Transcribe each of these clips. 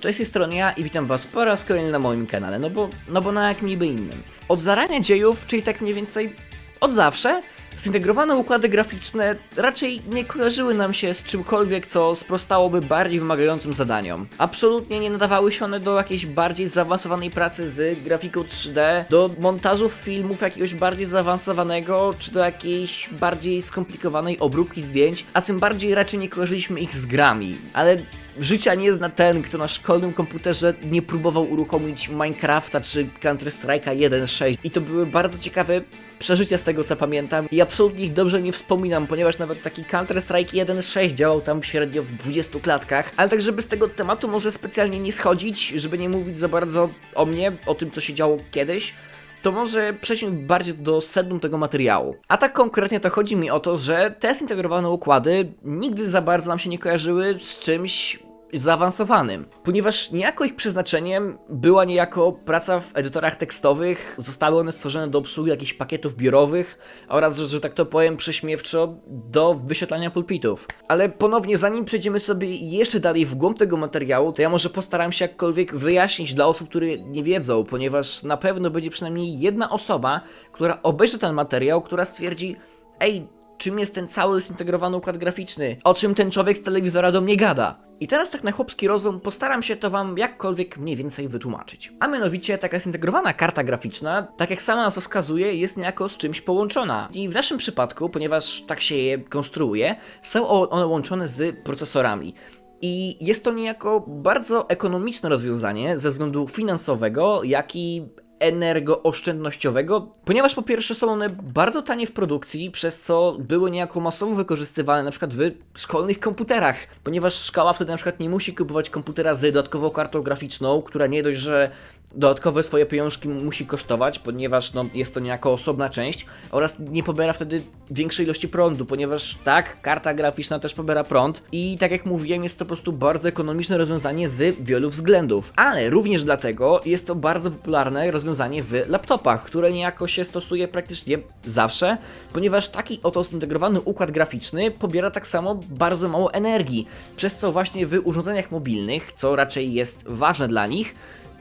Cześć, z tej strony ja i witam was po raz kolejny na moim kanale, no bo, no bo na jak niby innym. Od zarania dziejów, czyli tak mniej więcej od zawsze, zintegrowane układy graficzne raczej nie kojarzyły nam się z czymkolwiek, co sprostałoby bardziej wymagającym zadaniom. Absolutnie nie nadawały się one do jakiejś bardziej zaawansowanej pracy z grafiką 3D, do montażu filmów jakiegoś bardziej zaawansowanego, czy do jakiejś bardziej skomplikowanej obróbki zdjęć, a tym bardziej raczej nie kojarzyliśmy ich z grami. Ale Życia nie zna ten, kto na szkolnym komputerze nie próbował uruchomić Minecrafta czy Counter-Strike'a 1.6 i to były bardzo ciekawe przeżycia z tego co pamiętam. I absolutnie ich dobrze nie wspominam, ponieważ nawet taki Counter-Strike 1.6 działał tam średnio w 20 klatkach, ale tak żeby z tego tematu może specjalnie nie schodzić, żeby nie mówić za bardzo o mnie, o tym co się działo kiedyś, to może przejdźmy bardziej do sednu tego materiału. A tak konkretnie to chodzi mi o to, że te zintegrowane układy nigdy za bardzo nam się nie kojarzyły z czymś zaawansowanym, ponieważ niejako ich przeznaczeniem była niejako praca w edytorach tekstowych, zostały one stworzone do obsługi jakichś pakietów biurowych oraz, że, że tak to powiem prześmiewczo, do wyświetlania pulpitów. Ale ponownie, zanim przejdziemy sobie jeszcze dalej w głąb tego materiału, to ja może postaram się jakkolwiek wyjaśnić dla osób, które nie wiedzą, ponieważ na pewno będzie przynajmniej jedna osoba, która obejrzy ten materiał, która stwierdzi, ej, czym jest ten cały zintegrowany układ graficzny, o czym ten człowiek z telewizora do mnie gada. I teraz tak na chłopski rozum postaram się to wam jakkolwiek mniej więcej wytłumaczyć. A mianowicie taka zintegrowana karta graficzna, tak jak sama nazwa wskazuje, jest niejako z czymś połączona. I w naszym przypadku, ponieważ tak się je konstruuje, są one łączone z procesorami. I jest to niejako bardzo ekonomiczne rozwiązanie ze względu finansowego, jak i energooszczędnościowego, ponieważ po pierwsze są one bardzo tanie w produkcji, przez co były niejako masowo wykorzystywane na przykład w szkolnych komputerach, ponieważ szkoła wtedy na przykład nie musi kupować komputera z dodatkową kartą graficzną, która nie dość, że dodatkowe swoje pieniążki musi kosztować, ponieważ no, jest to niejako osobna część oraz nie pobiera wtedy większej ilości prądu, ponieważ tak, karta graficzna też pobiera prąd i tak jak mówiłem, jest to po prostu bardzo ekonomiczne rozwiązanie z wielu względów, ale również dlatego jest to bardzo popularne rozwiązanie w laptopach, które niejako się stosuje praktycznie zawsze, ponieważ taki oto zintegrowany układ graficzny pobiera tak samo bardzo mało energii, przez co właśnie w urządzeniach mobilnych, co raczej jest ważne dla nich,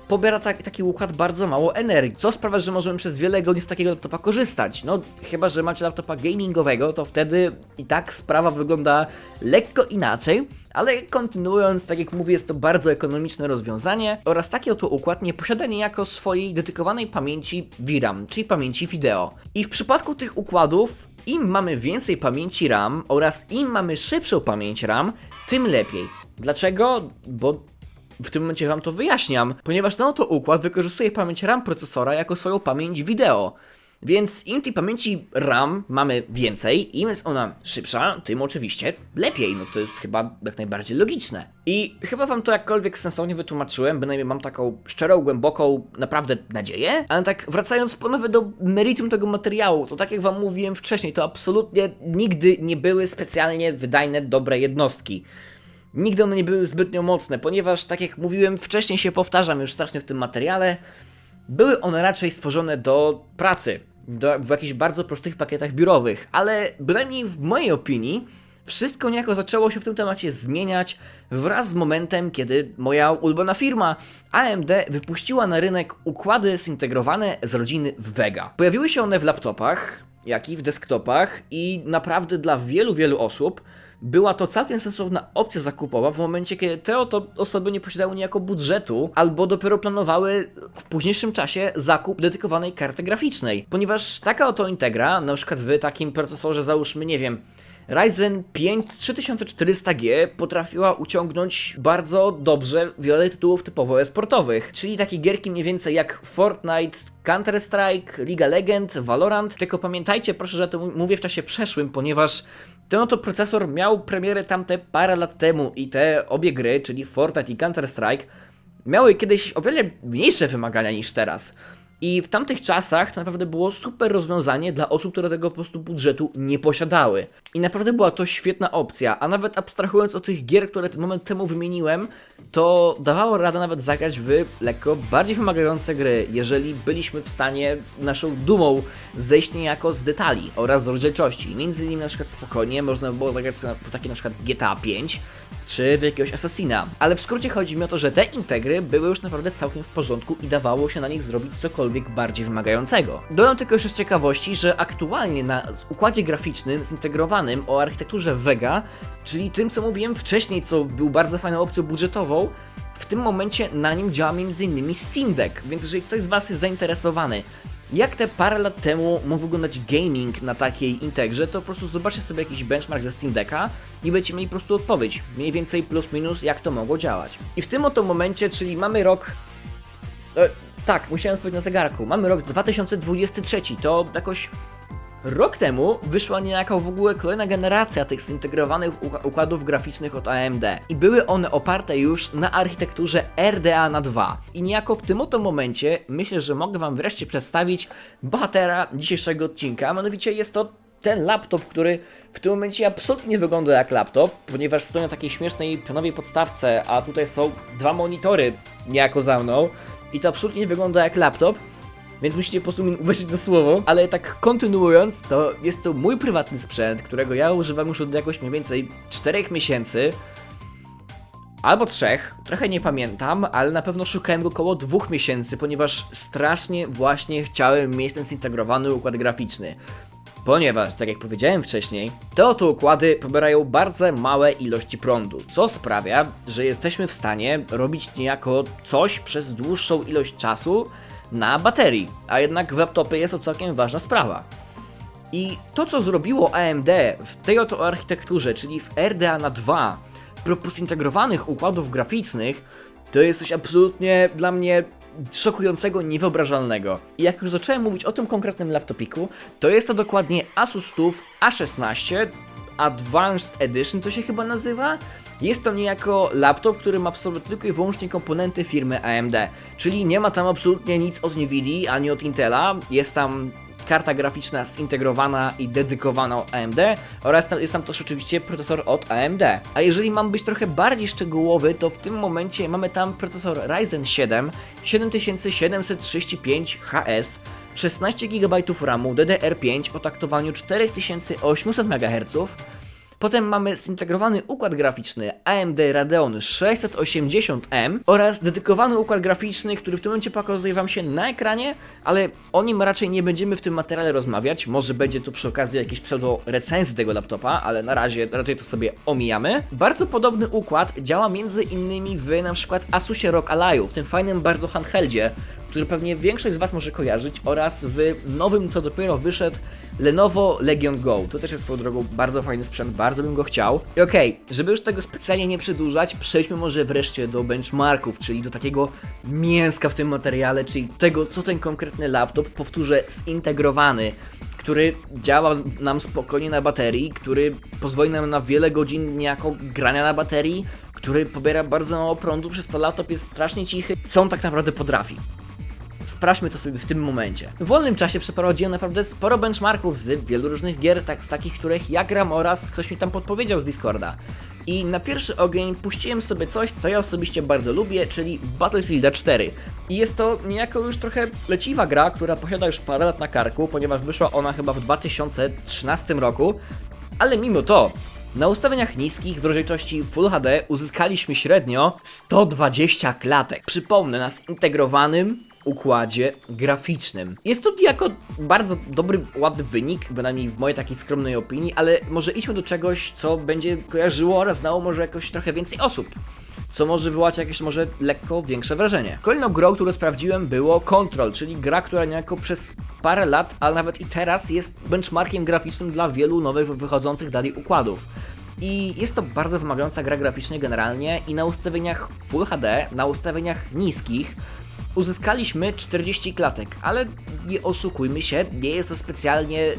pobiera tak, taki układ bardzo mało energii, co sprawia, że możemy przez wiele godzin z takiego laptopa korzystać. No, chyba, że macie laptopa gamingowego, to wtedy i tak sprawa wygląda lekko inaczej, ale kontynuując, tak jak mówię, jest to bardzo ekonomiczne rozwiązanie oraz taki oto układ nie posiada niejako swojej dedykowanej pamięci VRAM, czyli pamięci wideo. I w przypadku tych układów, im mamy więcej pamięci RAM oraz im mamy szybszą pamięć RAM, tym lepiej. Dlaczego? Bo w tym momencie Wam to wyjaśniam, ponieważ ten oto układ wykorzystuje pamięć RAM procesora jako swoją pamięć wideo. Więc im tej pamięci RAM mamy więcej, im jest ona szybsza, tym oczywiście lepiej. No to jest chyba jak najbardziej logiczne. I chyba wam to jakkolwiek sensownie wytłumaczyłem, bynajmniej mam taką szczerą, głęboką, naprawdę nadzieję. Ale tak wracając ponownie do meritum tego materiału, to tak jak wam mówiłem wcześniej, to absolutnie nigdy nie były specjalnie wydajne, dobre jednostki. Nigdy one nie były zbytnio mocne, ponieważ, tak jak mówiłem wcześniej, się powtarzam już strasznie w tym materiale, były one raczej stworzone do pracy, do, w jakichś bardzo prostych pakietach biurowych, ale bynajmniej w mojej opinii, wszystko niejako zaczęło się w tym temacie zmieniać wraz z momentem, kiedy moja ulubiona firma AMD wypuściła na rynek układy zintegrowane z rodziny Vega. Pojawiły się one w laptopach, jak i w desktopach i naprawdę dla wielu, wielu osób była to całkiem sensowna opcja zakupowa w momencie, kiedy te oto osoby nie posiadały niejako budżetu, albo dopiero planowały w późniejszym czasie zakup dedykowanej karty graficznej. Ponieważ taka oto integra, na przykład w takim procesorze załóżmy, nie wiem, Ryzen 5 3400G potrafiła uciągnąć bardzo dobrze wiele tytułów typowo e-sportowych, czyli takie gierki mniej więcej jak Fortnite, Counter-Strike, League of Legends, Valorant. Tylko pamiętajcie proszę, że to mówię w czasie przeszłym, ponieważ ten oto procesor miał premierę tamte parę lat temu i te obie gry, czyli Fortnite i Counter-Strike, miały kiedyś o wiele mniejsze wymagania niż teraz. I w tamtych czasach to naprawdę było super rozwiązanie dla osób, które tego po prostu budżetu nie posiadały. I naprawdę była to świetna opcja, a nawet abstrahując od tych gier, które ten moment temu wymieniłem, to dawało radę nawet zagrać w lekko bardziej wymagające gry, jeżeli byliśmy w stanie naszą dumą zejść niejako z detali oraz z rozdzielczości. Między innymi na przykład spokojnie można było zagrać w takie na przykład GTA 5, czy w jakiegoś Assassina. Ale w skrócie chodzi mi o to, że te integry były już naprawdę całkiem w porządku i dawało się na nich zrobić cokolwiek bardziej wymagającego. Dodam tylko jeszcze z ciekawości, że aktualnie na układzie graficznym zintegrowanym o architekturze Vega, czyli tym co mówiłem wcześniej, co był bardzo fajną opcją budżetową, w tym momencie na nim działa m.in. Steam Deck, więc jeżeli ktoś z Was jest zainteresowany, jak te parę lat temu mógł wyglądać gaming na takiej integrze, to po prostu zobaczcie sobie jakiś benchmark ze Steam Decka i będziecie mieli po prostu odpowiedź, mniej więcej plus minus, jak to mogło działać. I w tym oto momencie, czyli mamy rok... E, tak, musiałem spojrzeć na zegarku, mamy rok 2023, to jakoś Rok temu wyszła niejako w ogóle kolejna generacja tych zintegrowanych uk- układów graficznych od AMD i były one oparte już na architekturze RDA na 2. I niejako w tym oto momencie myślę, że mogę Wam wreszcie przedstawić bohatera dzisiejszego odcinka, a mianowicie jest to ten laptop, który w tym momencie absolutnie nie wygląda jak laptop, ponieważ stoi na takiej śmiesznej pionowej podstawce, a tutaj są dwa monitory niejako za mną. I to absolutnie nie wygląda jak laptop, więc musicie po prostu mi uwierzyć na słowo. Ale tak kontynuując, to jest to mój prywatny sprzęt, którego ja używam już od jakoś mniej więcej 4 miesięcy. Albo trzech, trochę nie pamiętam, ale na pewno szukałem go około dwóch miesięcy, ponieważ strasznie właśnie chciałem mieć ten zintegrowany układ graficzny. Ponieważ, tak jak powiedziałem wcześniej, te oto układy pobierają bardzo małe ilości prądu, co sprawia, że jesteśmy w stanie robić niejako coś przez dłuższą ilość czasu na baterii, a jednak w laptopy jest to całkiem ważna sprawa. I to, co zrobiło AMD w tej oto architekturze, czyli w RDA na 2, propos zintegrowanych układów graficznych, to jest coś absolutnie dla mnie szokującego, niewyobrażalnego. I jak już zacząłem mówić o tym konkretnym laptopiku, to jest to dokładnie Asus TUF A16 Advanced Edition to się chyba nazywa. Jest to niejako laptop, który ma w sobie tylko i wyłącznie komponenty firmy AMD, czyli nie ma tam absolutnie nic od Nvidia ani od Intela. Jest tam karta graficzna zintegrowana i dedykowana AMD oraz tam, jest tam też oczywiście procesor od AMD. A jeżeli mam być trochę bardziej szczegółowy, to w tym momencie mamy tam procesor Ryzen 7 7735HS 16 GB RAMu DDR5 o taktowaniu 4800 MHz. Potem mamy zintegrowany układ graficzny AMD Radeon 680M oraz dedykowany układ graficzny, który w tym momencie pokazuje Wam się na ekranie, ale o nim raczej nie będziemy w tym materiale rozmawiać. Może będzie tu przy okazji jakiś pseudo recenzji tego laptopa, ale na razie raczej to sobie omijamy. Bardzo podobny układ działa między innymi w na przykład Asusie ROG Ally, w tym fajnym bardzo handheldzie, który pewnie większość z Was może kojarzyć, oraz w nowym, co dopiero wyszedł, Lenovo Legion Go. To też jest swoją drogą bardzo fajny sprzęt, bardzo bym go chciał. I okej, żeby już tego specjalnie nie przedłużać, przejdźmy może wreszcie do benchmarków, czyli do takiego mięska w tym materiale, czyli tego, co ten konkretny laptop, powtórzę, zintegrowany który działa nam spokojnie na baterii, który pozwoli nam na wiele godzin niejako grania na baterii, który pobiera bardzo mało prądu, przez to laptop jest strasznie cichy, co on tak naprawdę potrafi. Sprawdźmy to sobie w tym momencie. W wolnym czasie przeprowadziłem naprawdę sporo benchmarków z wielu różnych gier, tak z takich, których ja gram oraz ktoś mi tam podpowiedział z Discorda. I na pierwszy ogień puściłem sobie coś, co ja osobiście bardzo lubię, czyli Battlefield 4. I jest to niejako już trochę leciwa gra, która posiada już parę lat na karku, ponieważ wyszła ona chyba w 2013 roku, ale mimo to na ustawieniach niskich w rozdzielczości Full HD uzyskaliśmy średnio 120 klatek. Przypomnę, na zintegrowanym układzie graficznym. Jest to jako bardzo dobry, ładny wynik, bynajmniej w mojej takiej skromnej opinii, ale może idźmy do czegoś, co będzie kojarzyło oraz znało może jakoś trochę więcej osób co może wywołać jakieś może lekko większe wrażenie. Kolejną grą, którą sprawdziłem było Control, czyli gra, która niejako przez parę lat, ale nawet i teraz jest benchmarkiem graficznym dla wielu nowych wychodzących dalej układów. I jest to bardzo wymagająca gra graficznie generalnie i na ustawieniach Full HD, na ustawieniach niskich uzyskaliśmy 40 klatek, ale nie oszukujmy się, nie jest to specjalnie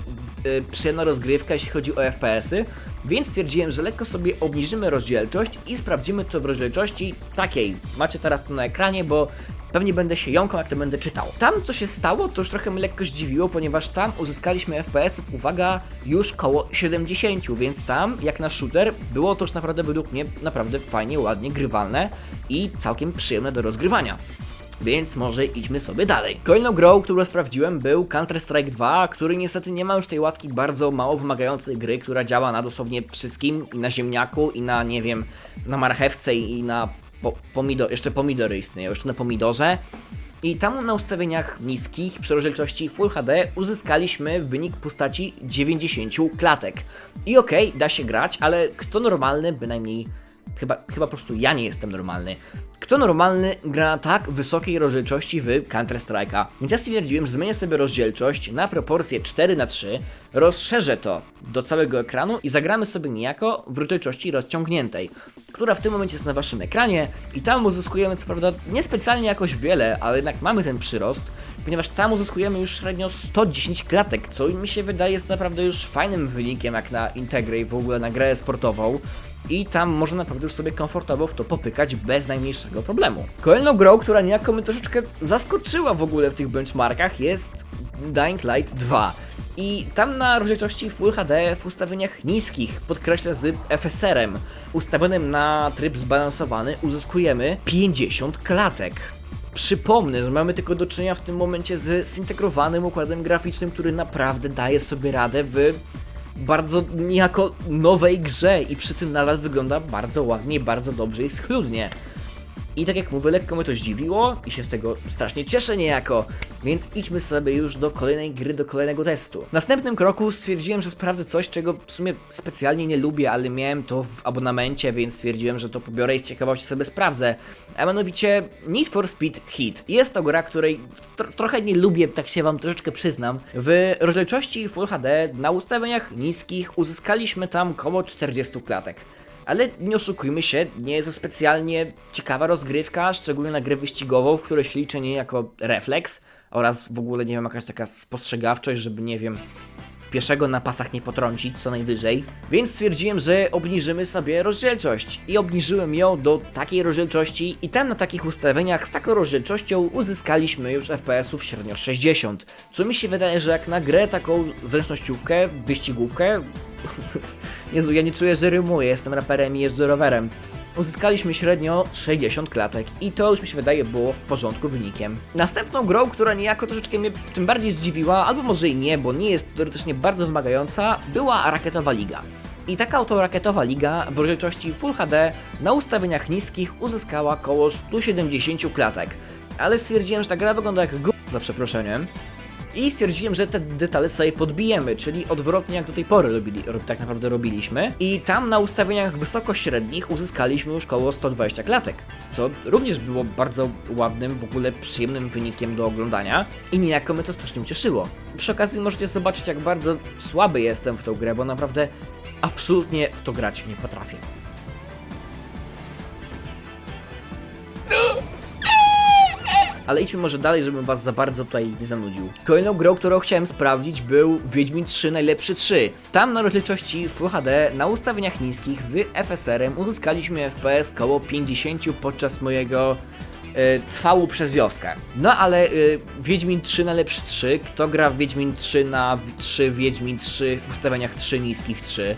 y, przyjemna rozgrywka, jeśli chodzi o FPS-y, więc stwierdziłem, że lekko sobie obniżymy rozdzielczość i sprawdzimy to w rozdzielczości takiej. Macie teraz to na ekranie, bo pewnie będę się jąkał, jak to będę czytał. Tam, co się stało, to już trochę mnie lekko zdziwiło, ponieważ tam uzyskaliśmy FPS-ów, uwaga, już koło 70, więc tam, jak na shooter, było to już naprawdę według mnie naprawdę fajnie, ładnie grywalne i całkiem przyjemne do rozgrywania. Więc może idźmy sobie dalej. Kolejną grą, którą sprawdziłem był Counter-Strike 2, który niestety nie ma już tej łatki bardzo mało wymagającej gry, która działa na dosłownie wszystkim i na ziemniaku i na, nie wiem, na marchewce i na po, jeszcze pomidory istnieją, jeszcze na pomidorze. I tam na ustawieniach niskich przy rozdzielczości Full HD uzyskaliśmy wynik postaci 90 klatek. I okej, da się grać, ale kto normalny, bynajmniej chyba, chyba po prostu ja nie jestem normalny. Kto normalny gra na tak wysokiej rozdzielczości w Counter-Strike'a? Więc ja stwierdziłem, że zmienię sobie rozdzielczość na proporcję 4 na 3 rozszerzę to do całego ekranu i zagramy sobie niejako w rozdzielczości rozciągniętej, która w tym momencie jest na waszym ekranie i tam uzyskujemy co prawda niespecjalnie jakoś wiele, ale jednak mamy ten przyrost, ponieważ tam uzyskujemy już średnio 110 klatek, co mi się wydaje jest naprawdę już fajnym wynikiem jak na Integrę i w ogóle na grę sportową i tam można naprawdę już sobie komfortowo w to popykać bez najmniejszego problemu. Kolejną grą, która niejako mnie troszeczkę zaskoczyła w ogóle w tych benchmarkach jest Dying Light 2. I tam na rozdzielczości Full HD w ustawieniach niskich, podkreślę z FSR-em, ustawionym na tryb zbalansowany, uzyskujemy 50 klatek. Przypomnę, że mamy tylko do czynienia w tym momencie z zintegrowanym układem graficznym, który naprawdę daje sobie radę w bardzo niejako nowej grze i przy tym nadal wygląda bardzo ładnie, bardzo dobrze i schludnie. I tak jak mówię, lekko mnie to zdziwiło i się z tego strasznie cieszę niejako, więc idźmy sobie już do kolejnej gry, do kolejnego testu. W następnym kroku stwierdziłem, że sprawdzę coś, czego w sumie specjalnie nie lubię, ale miałem to w abonamencie, więc stwierdziłem, że to pobiorę i z ciekawości sobie sprawdzę. A mianowicie Need for Speed Heat. Jest to gra, której tro trochę nie lubię, tak się wam troszeczkę przyznam. W rozdzielczości Full HD na ustawieniach niskich uzyskaliśmy tam około 40 klatek. Ale nie oszukujmy się, nie jest to specjalnie ciekawa rozgrywka, szczególnie na grę wyścigową, w której się liczy nie jako refleks oraz w ogóle, nie wiem, jakaś taka spostrzegawczość, żeby, nie wiem, pieszego na pasach nie potrącić co najwyżej. Więc stwierdziłem, że obniżymy sobie rozdzielczość i obniżyłem ją do takiej rozdzielczości i tam na takich ustawieniach z taką rozdzielczością uzyskaliśmy już FPS-ów średnio 60. Co mi się wydaje, że jak na grę taką zręcznościówkę, wyścigówkę, Jezu, ja nie czuję, że rymuję, jestem raperem i jeżdżę rowerem. Uzyskaliśmy średnio 60 klatek i to już mi się wydaje było w porządku wynikiem. Następną grą, która niejako troszeczkę mnie tym bardziej zdziwiła, albo może i nie, bo nie jest teoretycznie bardzo wymagająca, była Rakietowa Liga. I taka oto Rakietowa Liga w rozdzielczości Full HD na ustawieniach niskich uzyskała około 170 klatek. Ale stwierdziłem, że ta gra wygląda jak g... za przeproszeniem. I stwierdziłem, że te detale sobie podbijemy, czyli odwrotnie jak do tej pory robili, tak naprawdę robiliśmy. I tam na ustawieniach wysoko-średnich uzyskaliśmy już około 120 klatek, co również było bardzo ładnym, w ogóle przyjemnym wynikiem do oglądania i niejako mnie to strasznie ucieszyło. Przy okazji możecie zobaczyć jak bardzo słaby jestem w tą grę, bo naprawdę absolutnie w to grać nie potrafię. Ale idźmy może dalej, żebym was za bardzo tutaj nie zanudził. Kolejną grą, którą chciałem sprawdzić był Wiedźmin 3 Najlepszy 3. Tam na rozdzielczości Full HD na ustawieniach niskich z FSR-em uzyskaliśmy FPS koło 50 podczas mojego e, cwału przez wioskę. No ale e, Wiedźmin 3 najlepszy 3, kto gra w Wiedźmin 3 na 3, Wiedźmin 3 w ustawieniach 3 niskich 3.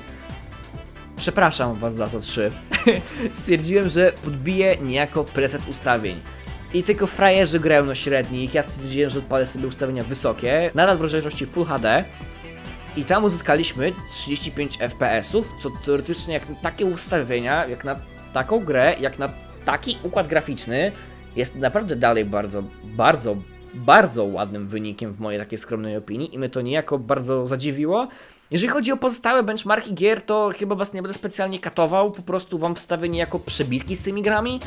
Przepraszam was za to 3. Stwierdziłem, że podbiję niejako preset ustawień. I tylko frajerzy grają na średnich. Ja stwierdziłem, że odpalę sobie ustawienia wysokie, nadal w rozdzielczości Full HD. I tam uzyskaliśmy 35 FPS-ów, co teoretycznie jak na takie ustawienia, jak na taką grę, jak na taki układ graficzny, jest naprawdę dalej bardzo, bardzo, bardzo ładnym wynikiem w mojej takiej skromnej opinii i mnie to niejako bardzo zadziwiło. Jeżeli chodzi o pozostałe benchmarki gier, to chyba was nie będę specjalnie katował, po prostu wam wstawię niejako przebitki z tymi grami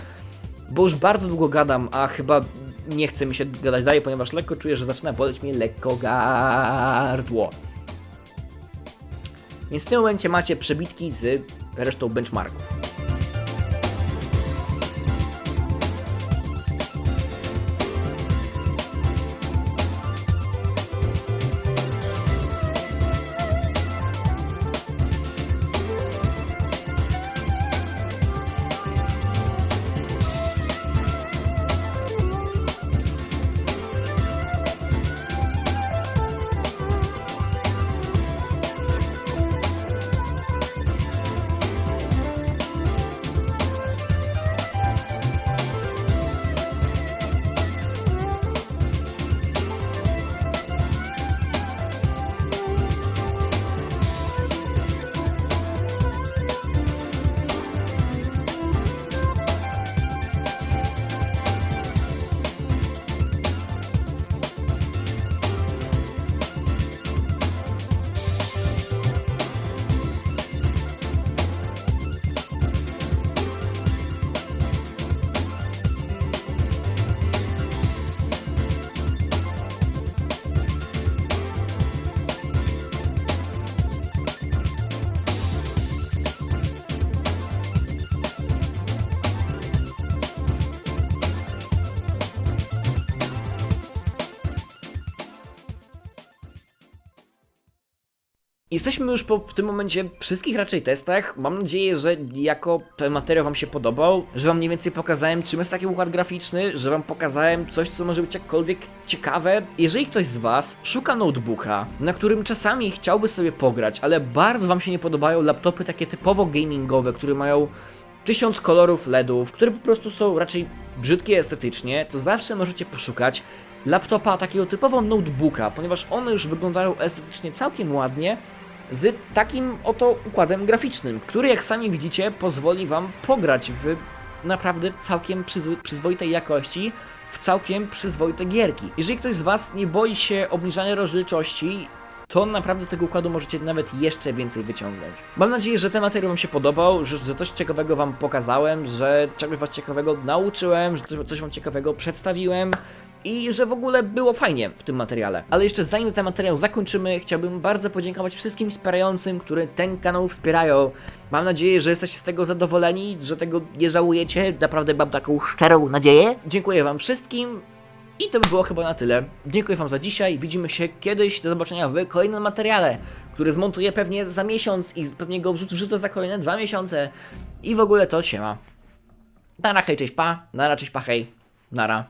bo już bardzo długo gadam, a chyba nie chce mi się gadać dalej, ponieważ lekko czuję, że zaczyna boleć mnie lekko gardło. Więc w tym momencie macie przebitki z resztą benchmarków. Jesteśmy już po w tym momencie wszystkich raczej testach. Mam nadzieję, że jako ten materiał Wam się podobał, że Wam mniej więcej pokazałem, czym jest taki układ graficzny, że Wam pokazałem coś, co może być jakkolwiek ciekawe. Jeżeli ktoś z Was szuka notebooka, na którym czasami chciałby sobie pograć, ale bardzo Wam się nie podobają laptopy takie typowo gamingowe, które mają tysiąc kolorów LEDów, które po prostu są raczej brzydkie estetycznie, to zawsze możecie poszukać laptopa takiego typowo notebooka, ponieważ one już wyglądają estetycznie całkiem ładnie z takim oto układem graficznym, który jak sami widzicie pozwoli Wam pograć w naprawdę całkiem przyzwo- przyzwoitej jakości w całkiem przyzwoite gierki. Jeżeli ktoś z Was nie boi się obniżania rozdzielczości, to naprawdę z tego układu możecie nawet jeszcze więcej wyciągnąć. Mam nadzieję, że ten materiał Wam się podobał, że, że coś ciekawego Wam pokazałem, że czegoś Was ciekawego nauczyłem, że coś, coś Wam ciekawego przedstawiłem i że w ogóle było fajnie w tym materiale. Ale jeszcze zanim ten materiał zakończymy, chciałbym bardzo podziękować wszystkim wspierającym, którzy ten kanał wspierają. Mam nadzieję, że jesteście z tego zadowoleni, że tego nie żałujecie. Naprawdę mam taką szczerą nadzieję. Dziękuję Wam wszystkim. I to by było chyba na tyle. Dziękuję Wam za dzisiaj. Widzimy się kiedyś. Do zobaczenia w kolejnym materiale, który zmontuję pewnie za miesiąc i pewnie go wrzucę, wrzucę za kolejne dwa miesiące. I w ogóle to się ma. Nara, hej, cześć, pa. Nara, cześć, pa, hej. Nara.